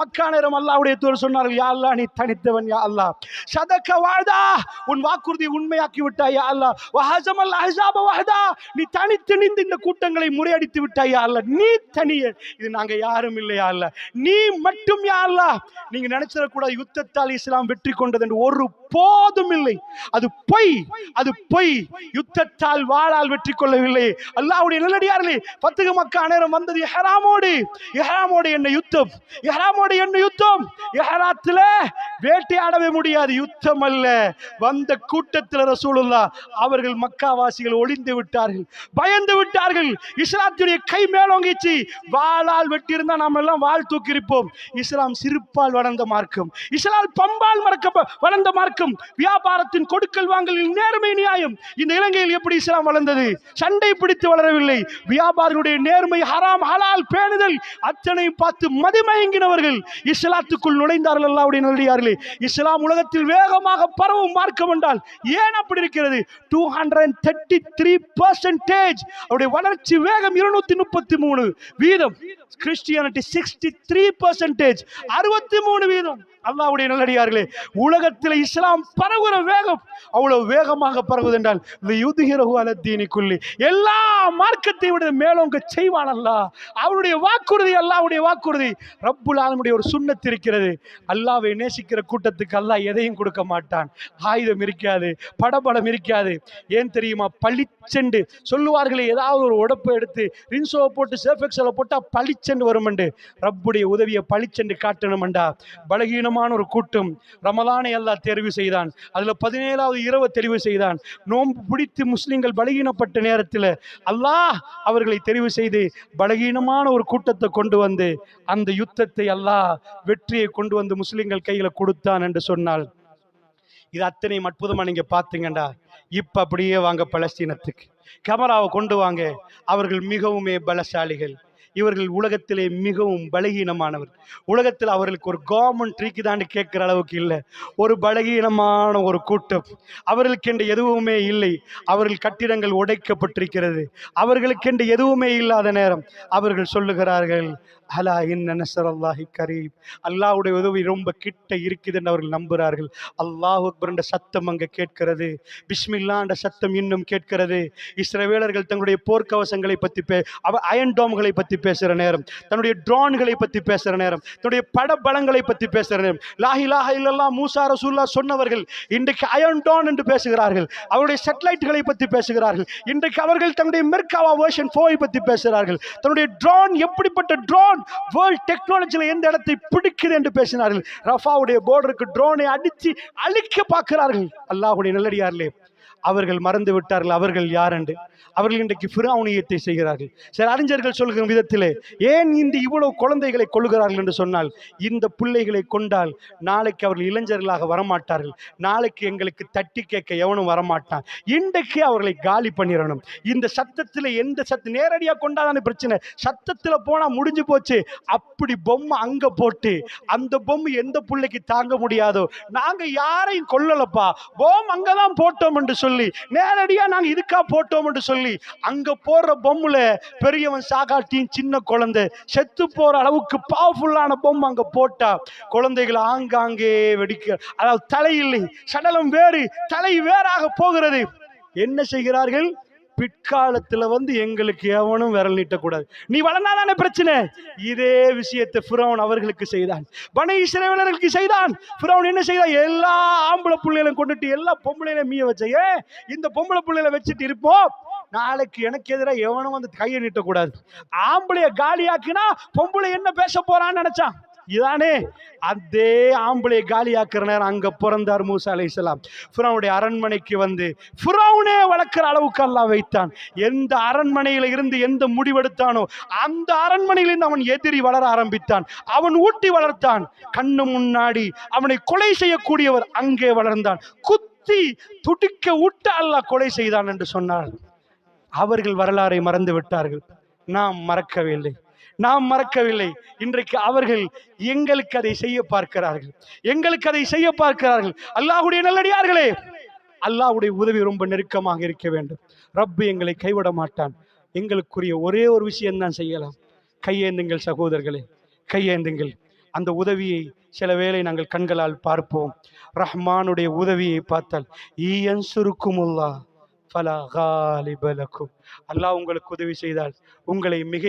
மக்கா நேரம் அல்லாவுடைய தூர் சொன்னார்கள் யா அல்லா நீ தனித்தவன் யா அல்லாஹ். சதக்க வாழ்தா உன் வாக்குறுதி உண்மையாக்கி விட்டாய் யா அல்லாஹ். வஹஸமல் அஹ்ஸாப வஹதா நீ தனித்து நின்று இந்த கூட்டங்களை முறையடித்து விட்டாய் யா அல்லா நீ தனிய இது நாங்க யாரும் இல்லையா அல்ல நீ மட்டும் யா அல்லா நீங்க நினைச்சிடக்கூடாது யுத்தத்தால் இஸ்லாம் வெற்றி கொண்டது என்று ஒரு போதும் இல்லை. அது பொய் அது பொய். யுத்தத்தால் வாழால் வெற்றி கொள்ளவில்லை. அல்லாவுடைய நல்லடியார்களே பத்துக்கு மக்கா நேரம் வந்தது எஹராமோடு எஹராமோடு என்ன யுத்தம்? எஹராமோடு என்ன யுத்தம்? எஹராத்துல வேட்டையாடவே முடியாது. யுத்தம் அல்ல. வந்த கூட்டத்தில் ரசூலுல்லா அவர்கள் மக்காவாசிகள் ஒளிந்து விட்டார்கள். பயந்து விட்டார்கள். இஸ்லாத்துடைய கை மேலோங்கிச்சு. வாளால் வெட்டியிருந்தா நாம் எல்லாம் வாழ் தூக்கிருப்போம் இஸ்லாம் சிரிப்பால் வளர்ந்த மார்க்கம். இஸ்லாம் பம்பால் மறக்க வளர்ந்த மார்க்கம். வியாபாரத்தின் கொடுக்கல் வாங்கலில் நேர்மை நியாயம். இந்த இலங்கையில் எப்படி இஸ்லாம் வளர்ந்தது? சண்டை பிடித்து வளரவில்லை. வியாபாரிகளுடைய நேர்மை ஹராம் ஹலால் பேணுதல் அத்தனையும் பார்த்து மதிமயங்கினவர்கள். இஸ்லாத்துக்குள் நுழைந்தார்கள் அல்லாவுடைய நல்லடியார்களே இஸ்லாம் உலகத்தில் வேகமாக பரவும் மார்க்கம் என்றால் ஏன் அப்படி இருக்கிறது? Two hundred thirty three percentage அவருடைய வளர்ச்சி வேகம் இருநூத்தி முப்பத்தி மூணு வீதம். கிறிஸ்டியானிட்டி சிக்ஸ்டி த்ரீ பர்சன்டேஜ் அறுபத்தி மூணு வீதம். அல்லாவுடைய நல்லடியார்களே உலகத்தில் இஸ்லாம் பரவுகிற வேகம் அவ்வளவு வேகமாக பரவுது என்றால் இந்த யுதுகிறகு அலத்தீனிக்குள்ளி எல்லா மார்க்கத்தை விட மேலோங்க செய்வான் அல்லாஹ். அவருடைய வாக்குறுதி அல்லாவுடைய வாக்குறுதி. ரப்புல் ஆலமுடைய ஒரு சுண்ணத்து இருக்கிறது. அல்லாவை நேசிக்கிற கூட்டத்துக்கு அல்லாஹ் எதையும் கொடுக்க மாட்டான். ஆயுதம் இருக்காது படபடம் இருக்காது. ஏன் தெரியுமா? பளிச்செண்டு. சொல்லுவார்களே ஏதாவது ஒரு உடப்பை எடுத்து ரின்சோவை போட்டு சேஃபெக்ஸில் போட்டால் பளிச்செண்டு வருமண்டு ரப்புடைய உதவியை பளிச்சென்று காட்டணுமண்டா. பலகீனமான ஒரு கூட்டம் ரமலானை அல்லாஹ் தெரிவு செய்தான். அதில் பதினேழாவது இரவு தெரிவு செய்தான். நோன்பு பிடித்து முஸ்லீம்கள் பலகீனப்பட்ட நேரத்தில் அல்லாஹ் அவர்களை தெரிவு செய்து பலகீனமான ஒரு கூட்டத்தை கொண்டு வந்து அந்த யுத்தத்தை அல்லாஹ் வெற்றியை கொண்டு வந்து முஸ்லீம்கள் கையில் கொடுத்தான் என்று சொன்னால் இது அத்தனையும் அற்புதமாக நீங்கள் பார்த்தீங்கண்டா. இப்போ அப்படியே வாங்க பலஸ்தீனத்துக்கு. கேமராவை கொண்டு வாங்க. அவர்கள் மிகவுமே பலசாலிகள். இவர்கள் உலகத்திலே மிகவும் பலகீனமானவர். உலகத்தில் அவர்களுக்கு ஒரு கவர்மெண்ட் இருக்குதான்னு கேட்குற அளவுக்கு இல்லை. ஒரு பலகீனமான ஒரு கூட்டம். அவர்களுக்கென்று எதுவுமே இல்லை. அவர்கள் கட்டிடங்கள் உடைக்கப்பட்டிருக்கிறது. அவர்களுக்கென்று எதுவுமே இல்லாத நேரம். அவர்கள் சொல்லுகிறார்கள் அலா இன்ன நசரல்லாஹி கரீப் அல்லாவுடைய உதவி ரொம்ப கிட்ட இருக்குதுன்னு அவர்கள் நம்புகிறார்கள். அல்லாஹ் அக்பர்ன்ற சத்தம் அங்கே கேட்கிறது. பிஸ்மில்லான்ற சத்தம் இன்னும் கேட்கிறது. இஸ்ரவேலர்கள் தங்களுடைய போர்க்கவசங்களை பற்றி பே அவ அயன் டோம்களை பற்றி பேசுகிற நேரம். தன்னுடைய ட்ரோன்களை பற்றி பேசுகிற நேரம். தன்னுடைய படபலங்களை பற்றி பேசுகிற நேரம். லாஹி லாஹ மூசா ரசூல்லா சொன்னவர்கள் இன்றைக்கு அயன் டோன் என்று பேசுகிறார்கள். அவருடைய சேட்டலைட்டுகளை பற்றி பேசுகிறார்கள். இன்றைக்கு அவர்கள் தன்னுடைய மெர்காவா வேர்ஷன் ஃபோவை பற்றி பேசுகிறார்கள். தன்னுடைய ட்ரோன் எப்படிப்பட்ட ட்ரோன் வேர்ல்ட் டெக்னாலஜியில் எந்த இடத்தை பிடிக்குது என்று பேசினார்கள். ரஃபாவுடைய போர்டருக்கு ட்ரோனை அடித்து அழிக்க பார்க்கிறார்கள். அல்லாஹுடைய நல்லடியார்களே அவர்கள் மறந்து விட்டார்கள் அவர்கள் யார் என்று. அவர்கள் இன்றைக்கு ஃபிரௌனியத்தை செய்கிறார்கள். சில அறிஞர்கள் சொல்கிற விதத்திலே ஏன் இந்த இவ்வளவு குழந்தைகளை கொள்கிறார்கள் என்று சொன்னால் இந்த பிள்ளைகளை கொண்டால் நாளைக்கு அவர்கள் இளைஞர்களாக வரமாட்டார்கள். நாளைக்கு எங்களுக்கு தட்டி கேட்க எவனும் வரமாட்டான். இன்றைக்கு அவர்களை காலி பண்ணிடணும் இந்த சத்தத்தில் எந்த சத்து நேரடியாக கொண்டாதான பிரச்சனை. சத்தத்தில் போனால் முடிஞ்சு போச்சு. அப்படி பொம்மை அங்கே போட்டு அந்த பொம்மை எந்த பிள்ளைக்கு தாங்க முடியாதோ நாங்கள் யாரையும் கொல்லலப்பா. பொம் அங்கே தான் போட்டோம் என்று சொல்லி நேரடியாக நாங்கள் இதுக்கா போட்டோம் என்று சொல்லி அங்கே போடுற பொம்முல பெரியவன் சாகாட்டியும் சின்ன குழந்தை செத்து போகிற அளவுக்கு பவர்ஃபுல்லான பொம்மை அங்கே போட்டா குழந்தைகள் ஆங்காங்கே வெடிக்க அதாவது தலை இல்லை சடலம் வேறு தலை வேறாக போகிறது. என்ன செய்கிறார்கள்? பிற்காலத்துல வந்து எங்களுக்கு எவனும் விரல் நீட்டக்கூடாது. நீ வளர்ந்தாதானே பிரச்சனை? இதே விஷயத்தை ஃபிரௌன் அவர்களுக்கு செய்தான். பனை இஸ்ரவேலர்களுக்கு செய்தான். ஃபிரௌன் என்ன செய்தான்? எல்லா ஆம்பளை பிள்ளைகளும் கொண்டுட்டு எல்லா பொம்பளையிலும் மீய வச்ச ஏன் இந்த பொம்பளை பிள்ளைகளை வச்சுட்டு இருப்போம் நாளைக்கு எனக்கு எதிராக எவனும் வந்து கையை நீட்டக்கூடாது. ஆம்பளைய காலியாக்குனா பொம்பளை என்ன பேச போறான்னு நினைச்சான். இதானே? அதே ஆம்பளைய காலியாக்குற நேரம் அங்க பிறந்தார் மூசா இஸ்லாம் ஃபிரௌனுடைய அரண்மனைக்கு வந்து ஃபிரௌனே வளர்க்குற அளவுக்கு அல்லாஹ் வைத்தான். எந்த அரண்மனையில இருந்து எந்த முடிவெடுத்தானோ அந்த அரண்மனையிலிருந்து அவன் எதிரி வளர ஆரம்பித்தான். அவன் ஊட்டி வளர்த்தான். கண்ணு முன்னாடி அவனை கொலை செய்யக்கூடியவர் அங்கே வளர்ந்தான். குத்தி துடிக்க விட்ட அல்லாஹ் கொலை செய்தான் என்று சொன்னார் அவர்கள் வரலாறை மறந்து விட்டார்கள். நாம் மறக்கவில்லை. நாம் மறக்கவில்லை. இன்றைக்கு அவர்கள் எங்களுக்கு அதை செய்ய பார்க்கிறார்கள். எங்களுக்கு அதை செய்ய பார்க்கிறார்கள். அல்லாஹ்வுடைய நல்லடியார்களே அல்லாஹ்வுடைய உதவி ரொம்ப நெருக்கமாக இருக்க வேண்டும். ரப்பு எங்களை கைவிட மாட்டான். எங்களுக்குரிய ஒரே ஒரு விஷயம்தான் செய்யலாம். கையேந்துங்கள் சகோதரர்களே கையேந்துங்கள். அந்த உதவியை சில வேளை நாங்கள் கண்களால் பார்ப்போம். ரஹ்மானுடைய உதவியை பார்த்தால் ஈயன் சுருக்குமுல்லா ஃபலா காலிபலக்கும் அல்லாஹ் உங்களுக்கு உதவி செய்தால் உங்களை மிக